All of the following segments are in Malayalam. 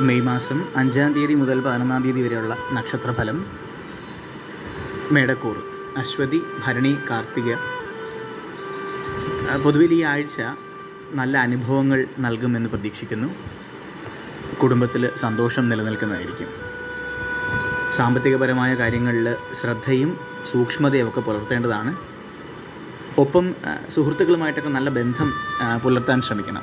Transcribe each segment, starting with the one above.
മെയ് മാസം അഞ്ചാം തീയതി മുതൽ പതിനൊന്നാം തീയതി വരെയുള്ള നക്ഷത്രഫലം മേടക്കൂർ അശ്വതി ഭരണി കാർത്തിക. പൊതുവിൽ ഈ ആഴ്ച നല്ല അനുഭവങ്ങൾ നൽകുമെന്ന് പ്രതീക്ഷിക്കുന്നു. കുടുംബത്തിൽ സന്തോഷം നിലനിൽക്കുന്നതായിരിക്കും. സാമ്പത്തികപരമായ കാര്യങ്ങളിൽ ശ്രദ്ധയും സൂക്ഷ്മതയും ഒക്കെ പുലർത്തേണ്ടതാണ്. ഒപ്പം സുഹൃത്തുക്കളുമായിട്ടൊക്കെ നല്ല ബന്ധം പുലർത്താൻ ശ്രമിക്കണം.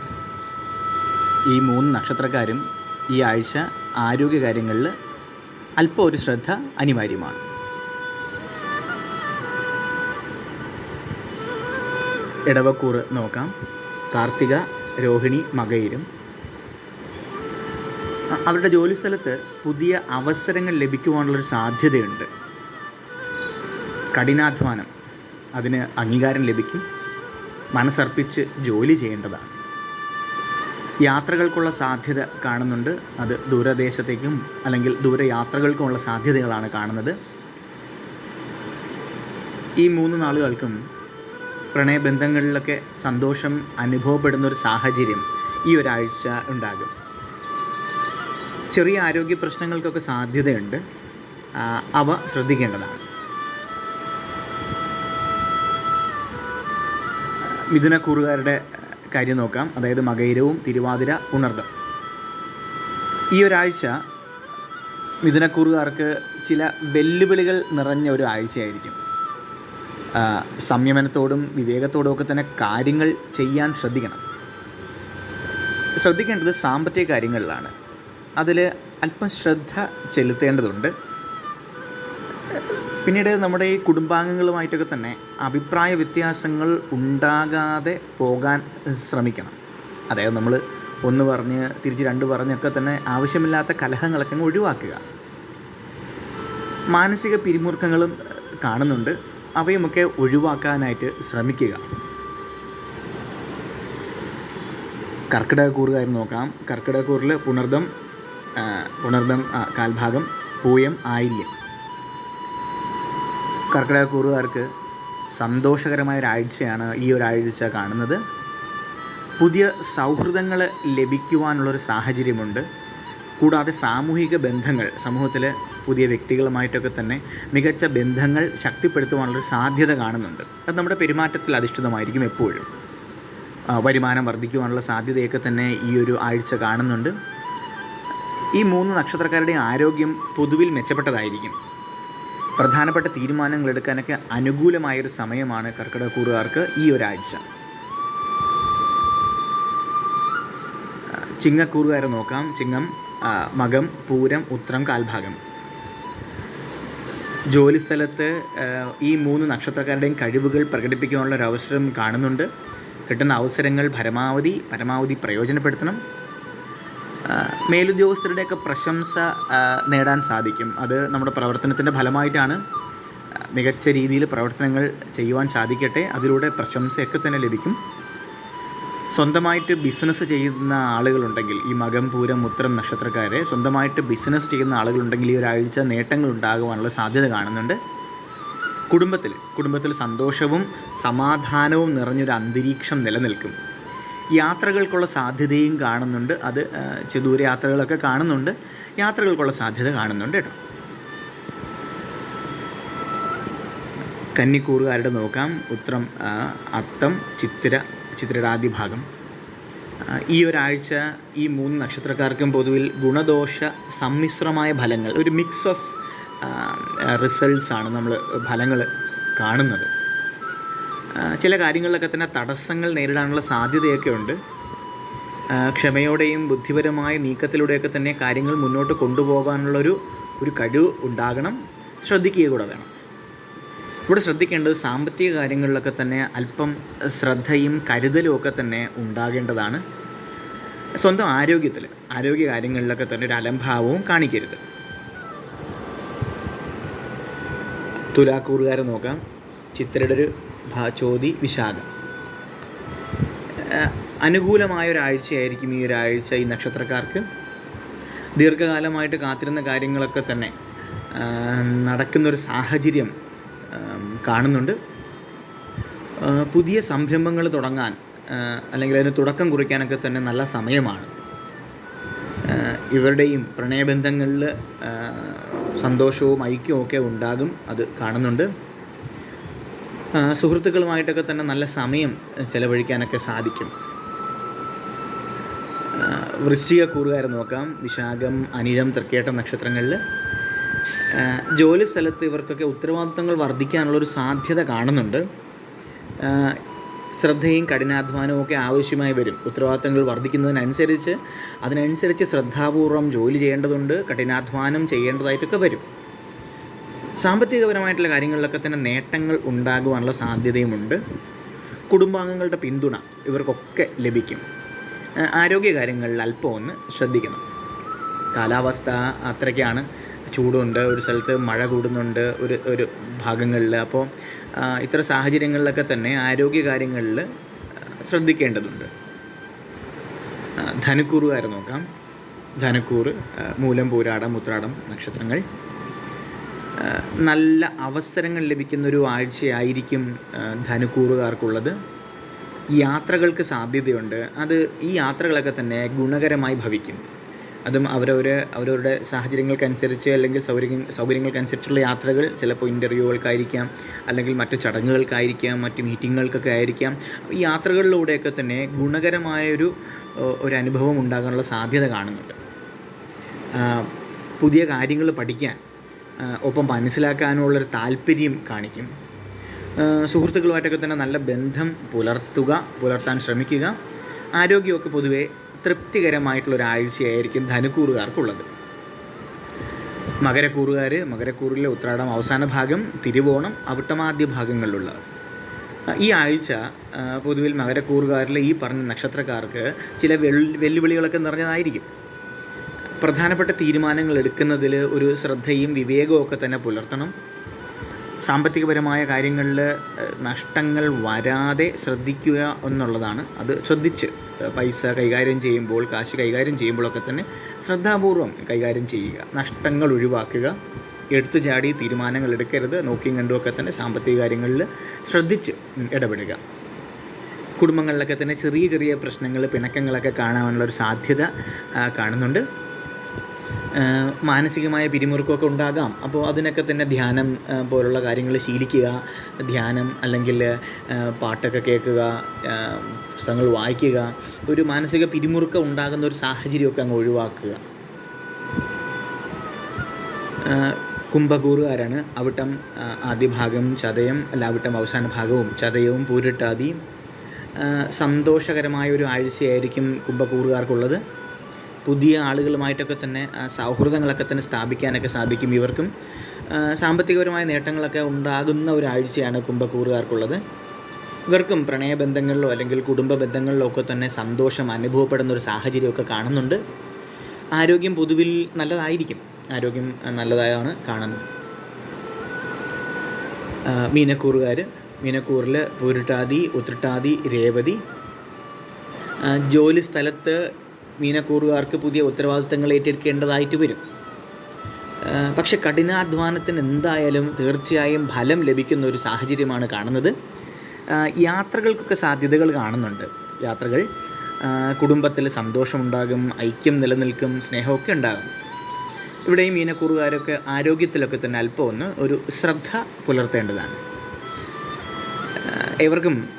ഈ മൂന്ന് നക്ഷത്രക്കാരും ഈ ആഴ്ച ആരോഗ്യകാര്യങ്ങളിൽ അല്പം ഒരു ശ്രദ്ധ അനിവാര്യമാണ്. ഇടവക്കൂറ് നോക്കാം. കാർത്തിക രോഹിണി മകയിലും അവരുടെ ജോലിസ്ഥലത്ത് പുതിയ അവസരങ്ങൾ ലഭിക്കുവാനുള്ളൊരു സാധ്യതയുണ്ട്. കഠിനാധ്വാനം. അതിന് അംഗീകാരം ലഭിക്കും. മനസ്സർപ്പിച്ച് ജോലി ചെയ്യേണ്ടതാണ്. യാത്രകൾക്കുള്ള സാധ്യത കാണുന്നുണ്ട്. അത് ദൂരദേശത്തേക്കും അല്ലെങ്കിൽ ദൂരയാത്രകൾക്കുമുള്ള സാധ്യതകളാണ് കാണുന്നത്. ഈ മൂന്ന് നാളുകൾക്കും പ്രണയബന്ധങ്ങളിലൊക്കെ സന്തോഷം അനുഭവപ്പെടുന്ന ഒരു സാഹചര്യം ഈ ഒരാഴ്ച ഉണ്ടാകും. ചെറിയ ആരോഗ്യ പ്രശ്നങ്ങൾക്കൊക്കെ സാധ്യതയുണ്ട്. അവ ശ്രദ്ധിക്കേണ്ടതാണ്. മിഥുനക്കൂറുകാരുടെ കാര്യം നോക്കാം. അതായത് മകൈരവും തിരുവാതിര പുണർദം. ഈ ഒരാഴ്ച മിഥുനക്കൂറുകാർക്ക് ചില വെല്ലുവിളികൾ നിറഞ്ഞ ഒരു ആഴ്ചയായിരിക്കും. സംയമനത്തോടും വിവേകത്തോടും ഒക്കെ തന്നെ കാര്യങ്ങൾ ചെയ്യാൻ ശ്രദ്ധിക്കണം. ശ്രദ്ധിക്കേണ്ടത് സാമ്പത്തിക കാര്യങ്ങളിലാണ്. അതിൽ അല്പം ശ്രദ്ധ ചെലുത്തേണ്ടതുണ്ട്. പിന്നീട് നമ്മുടെ ഈ കുടുംബാംഗങ്ങളുമായിട്ടൊക്കെ തന്നെ അഭിപ്രായ വ്യത്യാസങ്ങൾ ഉണ്ടാകാതെ പോകാൻ ശ്രമിക്കണം. അതായത് നമ്മൾ ഒന്ന് പറഞ്ഞ് തിരിച്ച് രണ്ട് പറഞ്ഞൊക്കെ തന്നെ ആവശ്യമില്ലാത്ത കലഹങ്ങളൊക്കെ ഒഴിവാക്കുക. മാനസിക പിരിമുറുക്കങ്ങളും കാണുന്നുണ്ട്. അവയുമൊക്കെ ഒഴിവാക്കാനായിട്ട് ശ്രമിക്കുക. കർക്കിടകക്കൂറുകാർ നോക്കാം. കർക്കിടകക്കൂറിൽ പുണർദം പുണർദം കാൽഭാഗം പൂയം ആയില്യം. കർക്കിടകക്കൂറുകാർക്ക് സന്തോഷകരമായ ഒരാഴ്ചയാണ് ഈ ഒരാഴ്ച കാണുന്നത്. പുതിയ സൗഹൃദങ്ങൾ ലഭിക്കുവാനുള്ളൊരു സാഹചര്യമുണ്ട്. കൂടാതെ സാമൂഹിക ബന്ധങ്ങൾ സമൂഹത്തിൽ പുതിയ വ്യക്തികളുമായിട്ടൊക്കെ തന്നെ മികച്ച ബന്ധങ്ങൾ ശക്തിപ്പെടുത്തുവാനുള്ളൊരു സാധ്യത കാണുന്നുണ്ട്. അത് നമ്മുടെ പെരുമാറ്റത്തിൽ അധിഷ്ഠിതമായിരിക്കും എപ്പോഴും. വരുമാനം വർദ്ധിക്കുവാനുള്ള സാധ്യതയൊക്കെ തന്നെ ഈ ഒരു ആഴ്ച കാണുന്നുണ്ട്. ഈ മൂന്ന് നക്ഷത്രക്കാരുടെ ആരോഗ്യം പൊതുവിൽ മെച്ചപ്പെട്ടതായിരിക്കും. പ്രധാനപ്പെട്ട തീരുമാനങ്ങൾ എടുക്കാനൊക്കെ അനുകൂലമായൊരു സമയമാണ് കർക്കിടകക്കൂറുകാർക്ക് ഈ ഒരാഴ്ച. ചിങ്ങക്കൂറുകാരെ നോക്കാം. ചിങ്ങം മകം പൂരം ഉത്രം കാൽഭാഗം. ജോലിസ്ഥലത്ത് ഈ മൂന്ന് നക്ഷത്രക്കാരുടെയും കഴിവുകൾ പ്രകടിപ്പിക്കാനുള്ള ഒരു അവസരം കാണുന്നുണ്ട്. കിട്ടുന്ന അവസരങ്ങൾ പരമാവധി പരമാവധി പ്രയോജനപ്പെടുത്തണം. മേലുദ്യോഗസ്ഥരുടെയൊക്കെ പ്രശംസ നേടാൻ സാധിക്കും. അത് നമ്മുടെ പ്രവർത്തനത്തിന്റെ ഫലമായിട്ടാണ് മികച്ച രീതിയിൽ പ്രവർത്തനങ്ങൾ ചെയ്യുവാൻ സാധിക്കട്ടെ. അതിലൂടെ പ്രശംസയൊക്കെ തന്നെ ലഭിക്കും. സ്വന്തമായിട്ട് ബിസിനസ് ചെയ്യുന്ന ആളുകളുണ്ടെങ്കിൽ ഈ മകം പൂരം ഉത്തരം നക്ഷത്രക്കാരെ സ്വന്തമായിട്ട് ബിസിനസ് ചെയ്യുന്ന ആളുകളുണ്ടെങ്കിൽ ഈ ഒരാഴ്ച നേട്ടങ്ങൾ ഉണ്ടാകുവാനുള്ള സാധ്യത കാണുന്നുണ്ട്. കുടുംബത്തിൽ കുടുംബത്തിൽ സന്തോഷവും സമാധാനവും നിറഞ്ഞൊരു അന്തരീക്ഷം നിലനിൽക്കും. യാത്രകൾക്കുള്ള സാധ്യതയും കാണുന്നുണ്ട്. അത് ചെദൂര യാത്രകളൊക്കെ കാണുന്നുണ്ട്. യാത്രകൾക്കുള്ള സാധ്യത കാണുന്നുണ്ട് കേട്ടോ. കന്നിക്കൂറുകാരുടെ നോക്കാം. ഉത്രം അത്തം ചിത്തിര ചിത്തിരയുടെ ആദ്യ ഭാഗം ഈ ഒരാഴ്ച ഈ മൂന്ന് നക്ഷത്രക്കാർക്കും പൊതുവിൽ ഗുണദോഷ സമ്മിശ്രമായ ഫലങ്ങൾ ഒരു മിക്സ് ഓഫ് റിസൾട്ട്സ് ആണ് നമ്മൾ ഫലങ്ങൾ കാണുന്നത്. ചില കാര്യങ്ങളിലൊക്കെ തന്നെ തടസ്സങ്ങൾ നേരിടാനുള്ള സാധ്യതയൊക്കെ ഉണ്ട്. ക്ഷമയോടെയും ബുദ്ധിപരമായ നീക്കത്തിലൂടെയൊക്കെ തന്നെ കാര്യങ്ങൾ മുന്നോട്ട് കൊണ്ടുപോകാനുള്ളൊരു ഒരു കഴിവ് ഉണ്ടാകണം. ശ്രദ്ധിക്കുക കൂടെ വേണം. ഇവിടെ ശ്രദ്ധിക്കേണ്ടത് സാമ്പത്തിക കാര്യങ്ങളിലൊക്കെ തന്നെ അല്പം ശ്രദ്ധയും കരുതലും ഒക്കെ തന്നെ ഉണ്ടാകേണ്ടതാണ്. സ്വന്തം ആരോഗ്യത്തിൽ ആരോഗ്യ കാര്യങ്ങളിലൊക്കെ തന്നെ ഒരു അലംഭാവവും കാണിക്കരുത്. തുലാക്കൂറുകാരെ നോക്കാം. ചിത്രയുടെ ഒരു ഭാ വിശാഖ. അനുകൂലമായ ഒരാഴ്ചയായിരിക്കും ഈ ഒരാഴ്ച ഈ നക്ഷത്രക്കാർക്ക്. ദീർഘകാലമായിട്ട് കാത്തിരുന്ന കാര്യങ്ങളൊക്കെ തന്നെ നടക്കുന്നൊരു സാഹചര്യം കാണുന്നുണ്ട്. പുതിയ സംരംഭങ്ങൾ തുടങ്ങാൻ അല്ലെങ്കിൽ അതിന് തുടക്കം കുറിക്കാനൊക്കെ തന്നെ നല്ല സമയമാണ്. ഇവരുടെയും പ്രണയബന്ധങ്ങളിൽ സന്തോഷവും ഐക്യവും ഒക്കെ ഉണ്ടാകും അത് കാണുന്നുണ്ട്. സുഹൃത്തുക്കളുമായിട്ടൊക്കെ തന്നെ നല്ല സമയം ചിലവഴിക്കാനൊക്കെ സാധിക്കും. വൃശ്ചിക കൂറുകാരെ നോക്കാം. വിശാഖം അനിഴം തൃക്കേട്ട നക്ഷത്രങ്ങളിൽ ജോലി സ്ഥലത്ത് ഇവർക്കൊക്കെ ഉത്തരവാദിത്തങ്ങൾ വർദ്ധിക്കാനുള്ളൊരു സാധ്യത കാണുന്നുണ്ട്. ശ്രദ്ധയും കഠിനാധ്വാനവും ഒക്കെ ആവശ്യമായി വരും. ഉത്തരവാദിത്തങ്ങൾ വർദ്ധിക്കുന്നതിനനുസരിച്ച് അതിനനുസരിച്ച് ശ്രദ്ധാപൂർവം ജോലി ചെയ്യേണ്ടതുണ്ട് കഠിനാധ്വാനം ചെയ്യേണ്ടതായിട്ടൊക്കെ വരും. സാമ്പത്തികപരമായിട്ടുള്ള കാര്യങ്ങളിലൊക്കെ തന്നെ നേട്ടങ്ങൾ ഉണ്ടാകുവാനുള്ള സാധ്യതയുമുണ്ട്. കുടുംബാംഗങ്ങളുടെ പിന്തുണ ഇവർക്കൊക്കെ ലഭിക്കും. ആരോഗ്യ കാര്യങ്ങളിൽ അല്പം ഒന്ന് ശ്രദ്ധിക്കണം. കാലാവസ്ഥ അത്രയ്ക്കാണ് ചൂടുണ്ട് ഒരു സ്ഥലത്ത് മഴ കൂടുന്നുണ്ട് ഒരു ഒരു ഭാഗങ്ങളിൽ. അപ്പോൾ ഇത്ര സാഹചര്യങ്ങളിലൊക്കെ തന്നെ ആരോഗ്യ കാര്യങ്ങളിൽ ശ്രദ്ധിക്കേണ്ടതുണ്ട്. ധനുക്കൂറുകാരെ നോക്കാം. ധനുക്കൂറ് മൂലം പൂരാടം ഉത്രാടം നക്ഷത്രങ്ങൾ. നല്ല അവസരങ്ങൾ ലഭിക്കുന്ന ലഭിക്കുന്നൊരു ആഴ്ചയായിരിക്കും ധനുക്കൂറുകാർക്കുള്ളത്. യാത്രകൾക്ക് സാധ്യതയുണ്ട്. അത് ഈ യാത്രകളൊക്കെ തന്നെ ഗുണകരമായി ഭവിക്കും. അതും അവരവർ അവരവരുടെ സാഹചര്യങ്ങൾക്കനുസരിച്ച് അല്ലെങ്കിൽ സൗകര്യ സൗകര്യങ്ങൾക്കനുസരിച്ചുള്ള യാത്രകൾ ചിലപ്പോൾ ഇന്റർവ്യൂകൾക്കായിരിക്കാം അല്ലെങ്കിൽ മറ്റു ചടങ്ങുകൾക്കായിരിക്കാം മറ്റ് മീറ്റിങ്ങുകൾക്കൊക്കെ ആയിരിക്കാം. ഈ യാത്രകളിലൂടെയൊക്കെ തന്നെ ഗുണകരമായൊരു ഒരു അനുഭവം ഉണ്ടാകാനുള്ള സാധ്യത കാണുന്നുണ്ട്. പുതിയ കാര്യങ്ങൾ പഠിക്കാൻ ഒപ്പം മനസ്സിലാക്കാനുള്ളൊരു താല്പര്യം കാണിക്കും. സുഹൃത്തുക്കളുമായിട്ടൊക്കെ തന്നെ നല്ല ബന്ധം പുലർത്തുക പുലർത്താൻ ശ്രമിക്കുക. ആരോഗ്യമൊക്കെ പൊതുവെ തൃപ്തികരമായിട്ടുള്ളൊരാഴ്ചയായിരിക്കും ധനുക്കൂറുകാർക്കുള്ളത്. മകരക്കൂറുകാർ മകരക്കൂറിലെ ഉത്രാടം അവസാന ഭാഗം തിരുവോണം അവിട്ടമാദ്യ ഭാഗങ്ങളിലുള്ളവർ ഈ ആഴ്ച പൊതുവിൽ മകരക്കൂറുകാരിലെ ഈ പറഞ്ഞ നക്ഷത്രക്കാർക്ക് ചില വെല്ലുവിളികളൊക്കെ നിറഞ്ഞതായിരിക്കും. പ്രധാനപ്പെട്ട തീരുമാനങ്ങൾ എടുക്കുന്നതിൽ ഒരു ശ്രദ്ധയും വിവേകവും ഒക്കെ തന്നെ പുലർത്തണം. സാമ്പത്തികപരമായ കാര്യങ്ങളിൽ നഷ്ടങ്ങൾ വരാതെ ശ്രദ്ധിക്കുക എന്നുള്ളതാണ്. അത് ശ്രദ്ധിച്ച് പൈസ കൈകാര്യം ചെയ്യുമ്പോൾ കാശ് കൈകാര്യം ചെയ്യുമ്പോഴൊക്കെ തന്നെ ശ്രദ്ധാപൂർവം കൈകാര്യം ചെയ്യുക. നഷ്ടങ്ങൾ ഒഴിവാക്കുക. എടുത്തു ചാടി തീരുമാനങ്ങൾ എടുക്കരുത്. നോക്കിയും കണ്ടുമൊക്കെ തന്നെ സാമ്പത്തിക കാര്യങ്ങളിൽ ശ്രദ്ധിച്ച് ഇടപെടുക. കുടുംബങ്ങളിലൊക്കെ തന്നെ ചെറിയ ചെറിയ പ്രശ്നങ്ങൾ പിണക്കങ്ങളൊക്കെ കാണാനുള്ള ഒരു സാധ്യത കാണുന്നുണ്ട്. മാനസികമായ പിരിമുറുക്കമൊക്കെ ഉണ്ടാകാം. അപ്പോൾ അതിനൊക്കെ തന്നെ ധ്യാനം പോലുള്ള കാര്യങ്ങൾ ശീലിക്കുക ധ്യാനം അല്ലെങ്കിൽ പാട്ടൊക്കെ കേൾക്കുക പുസ്തകങ്ങൾ വായിക്കുക ഒരു മാനസിക പിരിമുറുക്കം ഉണ്ടാകുന്ന ഒരു സാഹചര്യമൊക്കെ അങ്ങ് ഒഴിവാക്കുക. കുംഭകൂറുകാരാണ്. അവിട്ടം ആദ്യ ഭാഗം ചതയം അല്ല അവിട്ടം അവസാന ഭാഗവും ചതയവും പൂരിട്ടാതി സന്തോഷകരമായ ഒരു ആഴ്ചയായിരിക്കും കുംഭകൂറുകാർക്കുള്ളത്. പുതിയ ആളുകളുമായിട്ടൊക്കെ തന്നെ സൗഹൃദങ്ങളൊക്കെ തന്നെ സ്ഥാപിക്കാനൊക്കെ സാധിക്കും ഇവർക്കും. സാമ്പത്തികപരമായ നേട്ടങ്ങളൊക്കെ ഉണ്ടാകുന്ന ഒരാഴ്ചയാണ് കുംഭക്കൂറുകാർക്കുള്ളത്. ഇവർക്കും പ്രണയബന്ധങ്ങളിലോ അല്ലെങ്കിൽ കുടുംബ ബന്ധങ്ങളിലോ ഒക്കെ തന്നെ സന്തോഷം അനുഭവപ്പെടുന്ന ഒരു സാഹചര്യമൊക്കെ കാണുന്നുണ്ട്. ആരോഗ്യം പൊതുവിൽ നല്ലതായിരിക്കും. ആരോഗ്യം നല്ലതായാണ് കാണുന്നത്. മീനക്കൂറുകാർ മീനക്കൂറിൽ പൂരിട്ടാതി ഉത്രട്ടാതി രേവതി. ജോലി സ്ഥലത്ത് മീനക്കൂറുകാർക്ക് പുതിയ ഉത്തരവാദിത്തങ്ങൾ ഏറ്റെടുക്കേണ്ടതായിട്ട് വരും. പക്ഷേ കഠിനാധ്വാനത്തിന് എന്തായാലും തീർച്ചയായും ഫലം ലഭിക്കുന്ന ഒരു സാഹചര്യമാണ് കാണുന്നത്. യാത്രകൾക്കൊക്കെ സാധ്യതകൾ കാണുന്നുണ്ട്. യാത്രകൾ കുടുംബത്തിൽ സന്തോഷമുണ്ടാകും ഐക്യം നിലനിൽക്കും സ്നേഹമൊക്കെ ഉണ്ടാകും. ഇവിടെയും മീനക്കൂറുകാരൊക്കെ ആരോഗ്യത്തിലൊക്കെ തന്നെ അല്പം ഒന്ന് ഒരു ശ്രദ്ധ പുലർത്തേണ്ടതാണ്. ഏവർക്കും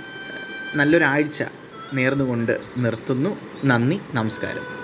നല്ലൊരാഴ്ച നേർന്നുകൊണ്ട് നിർത്തുന്നു. നന്ദി നമസ്കാരം.